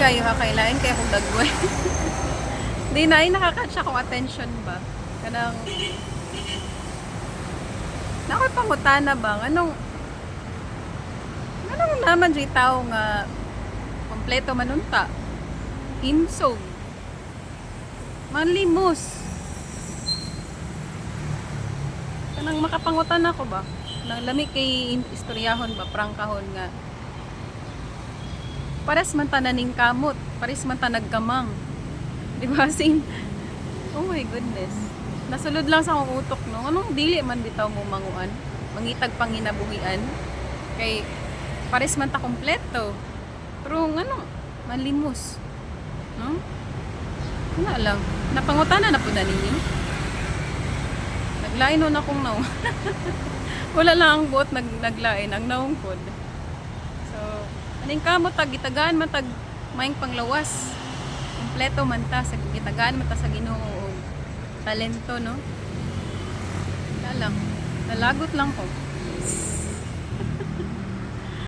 kayo ha, kailain kaya kung dagway. Di na, ay nakakatch ako attention ba? Kanang, nakoy pangutana ba? Anong, anong naman di tao nga kompleto manunta? Imsog. Manlimos. Kanang makapangutan ako ba? Nang lami kay istoryahon ba, prangkahon nga. Pares man ta naning kamot, pares man ta nagkamang. Di ba? Sing, oh my goodness. Nasulod lang sa akong utok, no? Anong dili man bitaw mo manguan? Mangitag panginabuhian? Kay, pares man ta kompleto. Pero ano, malimos. No? Ano lang. Napangutana na po na ninyo? Naglain nun akong naw. Wala lang ang buot nag, naglain, ang naungkod. So, aning kamot tag gitagaan man tag maing panglawas. Kompleto man ta sa gitagaan man ta sa Ginoo talento no. Wala lang. Nalagot lang ko.